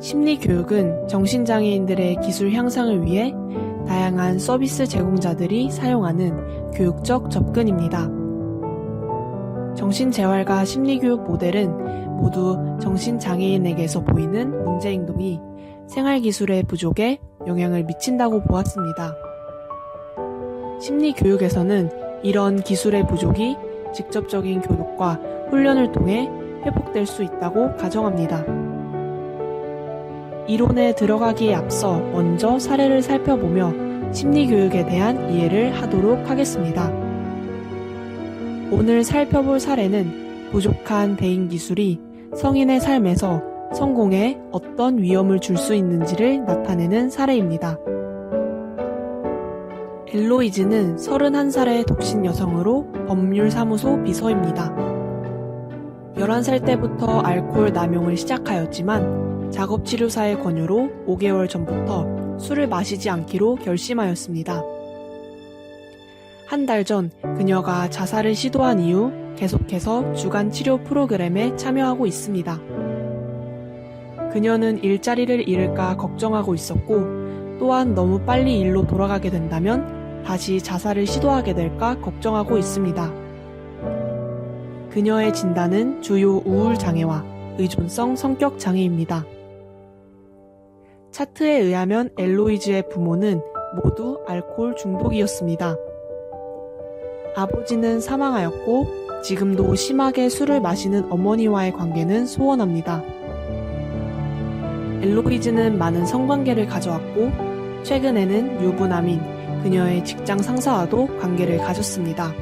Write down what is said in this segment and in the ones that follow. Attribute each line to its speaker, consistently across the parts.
Speaker 1: 심리교육은 정신장애인들의 기술 향상을 위해 다양한 서비스 제공자들이 사용하는 교육적 접근입니다. 정신재활과 심리교육 모델은 모두 정신장애인에게서 보이는 문제행동이 생활기술의 부족에 영향을 미친다고 보았습니다. 심리교육에서는 이런 기술의 부족이 직접적인 교육과 훈련을 통해 회복될 수 있다고 가정합니다. 이론에 들어가기에 앞서 먼저 사례를 살펴보며 심리교육에 대한 이해를 하도록 하겠습니다. 오늘 살펴볼 사례는 부족한 대인 기술이 성인의 삶에서 성공에 어떤 위험을 줄 수 있는지를 나타내는 사례입니다. 엘로이즈는 31살의 독신 여성으로 법률사무소 비서입니다. 11살 때부터 알코올 남용을 시작하였지만 작업치료사의 권유로 5개월 전부터 술을 마시지 않기로 결심하였습니다. 한 달 전 그녀가 자살을 시도한 이후 계속해서 주간 치료 프로그램에 참여하고 있습니다. 그녀는 일자리를 잃을까 걱정하고 있었고 또한 너무 빨리 일로 돌아가게 된다면 다시 자살을 시도하게 될까 걱정하고 있습니다. 그녀의 진단은 주요 우울 장애와 의존성 성격 장애입니다. 차트에 의하면 엘로이즈의 부모는 모두 알코올 중독이었습니다. 아버지는 사망하였고 지금도 심하게 술을 마시는 어머니와의 관계는 소원합니다. 엘로이즈는 많은 성관계를 가져왔고 최근에는 유부남인 그녀의 직장 상사와도 관계를 가졌습니다.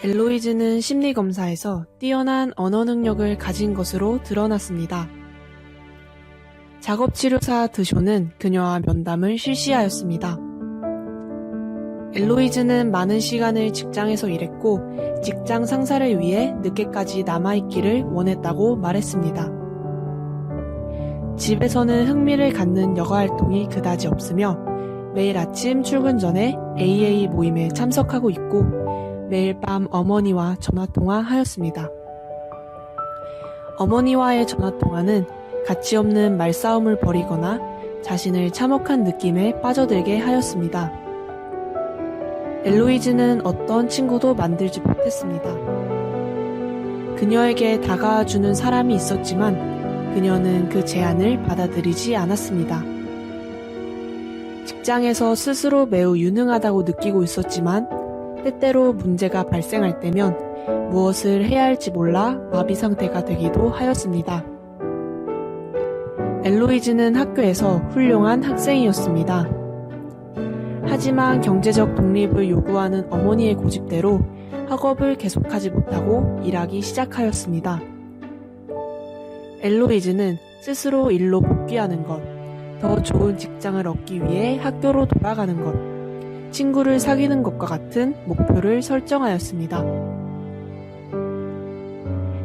Speaker 1: 엘로이즈는 심리검사에서 뛰어난 언어 능력을 가진 것으로 드러났습니다. 작업치료사 드쇼는 그녀와 면담을 실시하였습니다. 엘로이즈는 많은 시간을 직장에서 일했고 직장 상사를 위해 늦게까지 남아있기를 원했다고 말했습니다. 집에서는 흥미를 갖는 여가 활동이 그다지 없으며 매일 아침 출근 전에 AA 모임에 참석하고 있고 매일 밤 어머니와 전화통화 하였습니다. 어머니와의 전화통화는 가치 없는 말싸움을 벌이거나 자신을 참혹한 느낌에 빠져들게 하였습니다. 엘로이즈는 어떤 친구도 만들지 못했습니다. 그녀에게 다가와주는 사람이 있었지만 그녀는 그 제안을 받아들이지 않았습니다. 직장에서 스스로 매우 유능하다고 느끼고 있었지만 때때로 문제가 발생할 때면 무엇을 해야 할지 몰라 마비 상태가 되기도 하였습니다. 엘로이즈는 학교에서 훌륭한 학생이었습니다. 하지만 경제적 독립을 요구하는 어머니의 고집대로 학업을 계속하지 못하고 일하기 시작하였습니다. 엘로이즈는 스스로 일로 복귀하는 것, 더 좋은 직장을 얻기 위해 학교로 돌아가는 것, 친구를 사귀는 것과 같은 목표를 설정하였습니다.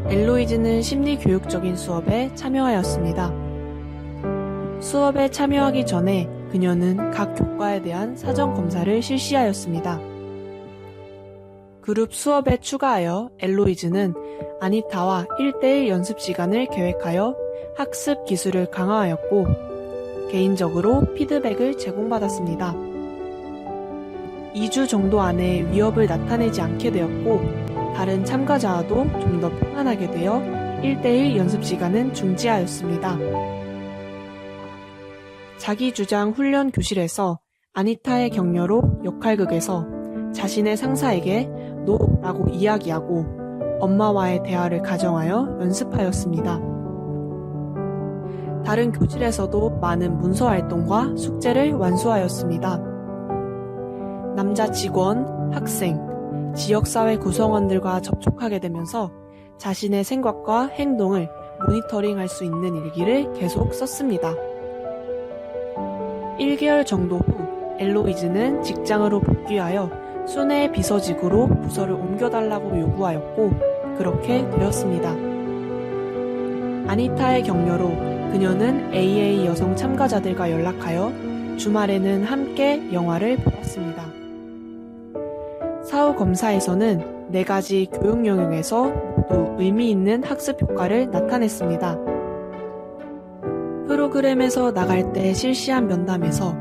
Speaker 1: 엘로이즈는 심리교육적인 수업에 참여하였습니다. 수업에 참여하기 전에 그녀는 각 교과에 대한 사전 검사를 실시하였습니다. 그룹 수업에 추가하여 엘로이즈는 아니타와 1대1 연습 시간을 계획하여 학습 기술을 강화하였고 개인적으로 피드백을 제공받았습니다. 2주 정도 안에 위협을 나타내지 않게 되었고 다른 참가자와도 좀더 평안하게 되어 1대1 연습 시간은 중지하였습니다. 자기 주장 훈련 교실에서 아니타의 격려로 역할극에서 자신의 상사에게 노라고 이야기하고 엄마와의 대화를 가정하여 연습하였습니다. 다른 교실에서도 많은 문서 활동과 숙제를 완수하였습니다. 남자 직원, 학생, 지역사회 구성원들과 접촉하게 되면서 자신의 생각과 행동을 모니터링 할 수 있는 일기를 계속 썼습니다. 1개월 정도 후 엘로이즈는 직장으로 복귀하여 순회 비서직으로 부서를 옮겨달라고 요구하였고 그렇게 되었습니다. 아니타의 격려로 그녀는 AA 여성 참가자들과 연락하여 주말에는 함께 영화를 보았습니다. 사후 검사에서는 네 가지 교육 영역에서 모두 의미 있는 학습 효과를 나타냈습니다. 프로그램에서 나갈 때 실시한 면담에서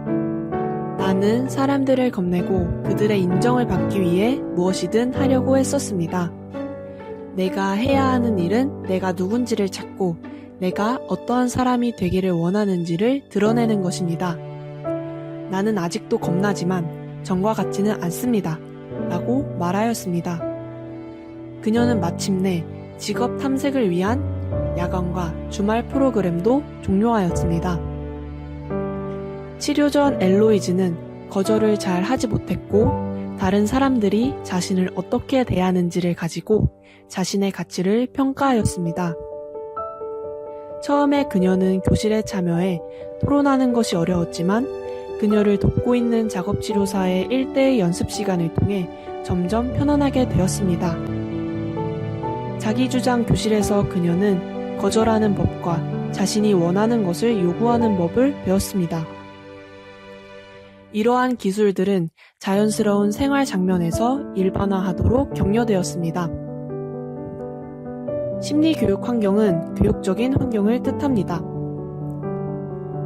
Speaker 1: 나는 사람들을 겁내고 그들의 인정을 받기 위해 무엇이든 하려고 했었습니다. 내가 해야 하는 일은 내가 누군지를 찾고 내가 어떠한 사람이 되기를 원하는지를 드러내는 것입니다. 나는 아직도 겁나지만 전과 같지는 않습니다. 라고 말하였습니다. 그녀는 마침내 직업 탐색을 위한 야간과 주말 프로그램도 종료하였습니다. 치료 전 엘로이즈는 거절을 잘 하지 못했고 다른 사람들이 자신을 어떻게 대하는지를 가지고 자신의 가치를 평가하였습니다. 처음에 그녀는 교실에 참여해 토론하는 것이 어려웠지만 그녀를 돕고 있는 작업치료사의 1대1 연습 시간을 통해 점점 편안하게 되었습니다. 자기 주장 교실에서 그녀는 거절하는 법과 자신이 원하는 것을 요구하는 법을 배웠습니다. 이러한 기술들은 자연스러운 생활 장면에서 일반화하도록 격려되었습니다. 심리교육 환경은 교육적인 환경을 뜻합니다.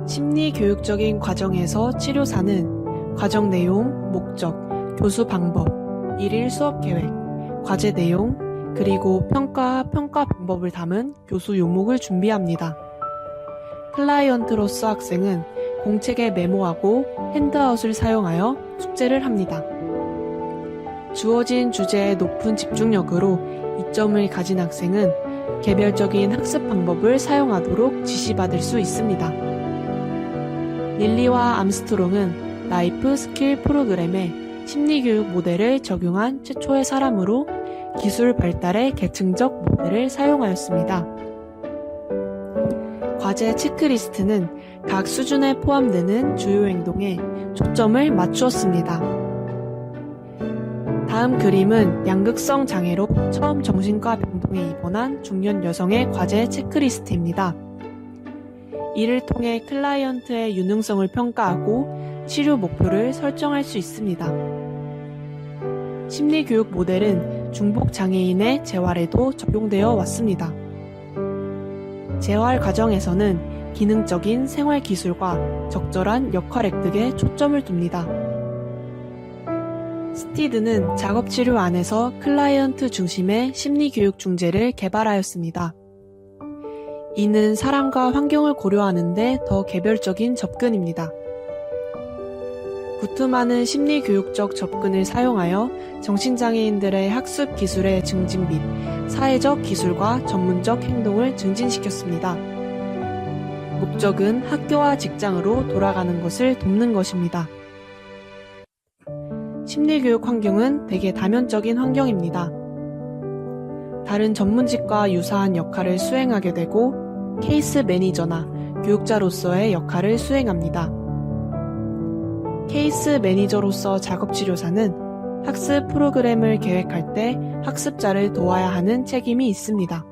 Speaker 1: 심리교육적인 과정에서 치료사는 과정 내용, 목적, 교수 방법, 일일 수업 계획, 과제 내용, 그리고 평가, 평가 방법을 담은 교수 요목을 준비합니다. 클라이언트로서 학생은 공책에 메모하고 핸드아웃을 사용하여 숙제를 합니다. 주어진 주제에 높은 집중력으로 이점을 가진 학생은 개별적인 학습 방법을 사용하도록 지시받을 수 있습니다. 릴리와 암스트롱은 라이프 스킬 프로그램에 심리교육 모델을 적용한 최초의 사람으로 기술 발달의 계층적 모델을 사용하였습니다. 과제 체크리스트는 각 수준에 포함되는 주요 행동에 초점을 맞추었습니다. 다음 그림은 양극성 장애로 처음 정신과 병동에 입원한 중년 여성의 과제 체크리스트입니다. 이를 통해 클라이언트의 유능성을 평가하고 치료 목표를 설정할 수 있습니다. 심리교육 모델은 중복 장애인의 재활에도 적용되어 왔습니다. 재활 과정에서는 기능적인 생활 기술과 적절한 역할 획득에 초점을 둡니다. 스티드는 작업 치료 안에서 클라이언트 중심의 심리교육 중재를 개발하였습니다. 이는 사람과 환경을 고려하는데 더 개별적인 접근입니다. 구트만은 심리교육적 접근을 사용하여 정신장애인들의 학습 기술의 증진 및 사회적 기술과 전문적 행동을 증진시켰습니다. 목적은 학교와 직장으로 돌아가는 것을 돕는 것입니다. 심리교육 환경은 대개 다면적인 환경입니다. 다른 전문직과 유사한 역할을 수행하게 되고 케이스 매니저나 교육자로서의 역할을 수행합니다. 케이스 매니저로서 작업치료사는 학습 프로그램을 계획할 때 학습자를 도와야 하는 책임이 있습니다.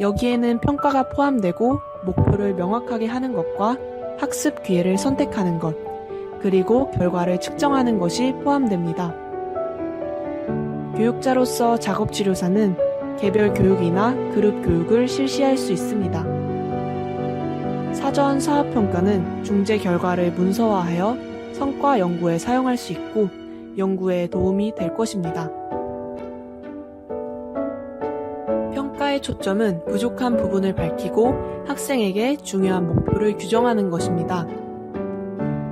Speaker 1: 여기에는 평가가 포함되고 목표를 명확하게 하는 것과 학습 기회를 선택하는 것, 그리고 결과를 측정하는 것이 포함됩니다. 교육자로서 작업치료사는 개별 교육이나 그룹 교육을 실시할 수 있습니다. 사전 사업평가는 중재 결과를 문서화하여 성과 연구에 사용할 수 있고 연구에 도움이 될 것입니다. 평가의 초점은 부족한 부분을 밝히고 학생에게 중요한 목표를 규정하는 것입니다.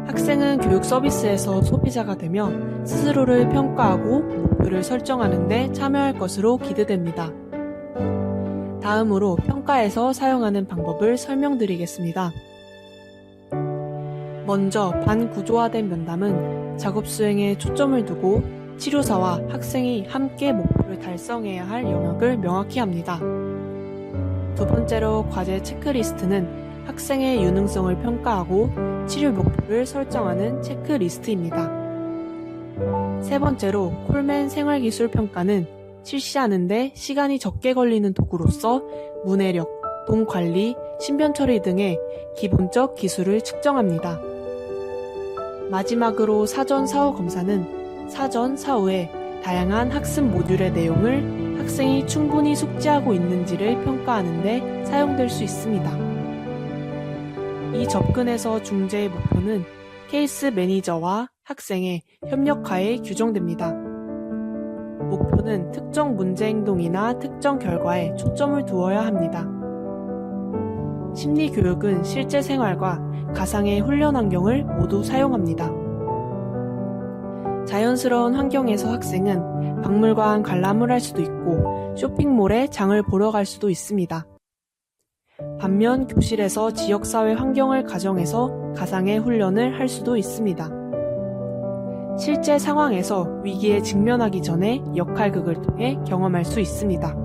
Speaker 1: 학생은 교육 서비스에서 소비자가 되며 스스로를 평가하고 목표를 설정하는 데 참여할 것으로 기대됩니다. 다음으로 평가에서 사용하는 방법을 설명드리겠습니다. 먼저 반구조화된 면담은 작업 수행에 초점을 두고 치료사와 학생이 함께 목표를 달성해야 할 영역을 명확히 합니다. 두 번째로 과제 체크리스트는 학생의 유능성을 평가하고 치료 목표를 설정하는 체크리스트입니다. 세 번째로 콜맨 생활기술 평가는 실시하는데 시간이 적게 걸리는 도구로서 문해력, 동 관리, 신변 처리 등의 기본적 기술을 측정합니다. 마지막으로 사전 사후 검사는 사전 사후에 다양한 학습 모듈의 내용을 학생이 충분히 숙지하고 있는지를 평가하는데 사용될 수 있습니다. 이 접근에서 중재의 목표는 케이스 매니저와 학생의 협력하에 규정됩니다. 목표는 특정 문제 행동이나 특정 결과에 초점을 두어야 합니다. 심리 교육은 실제 생활과 가상의 훈련 환경을 모두 사용합니다. 자연스러운 환경에서 학생은 박물관 관람을 할 수도 있고 쇼핑몰에 장을 보러 갈 수도 있습니다. 반면 교실에서 지역사회 환경을 가정해서 가상의 훈련을 할 수도 있습니다. 실제 상황에서 위기에 직면하기 전에 역할극을 통해 경험할 수 있습니다.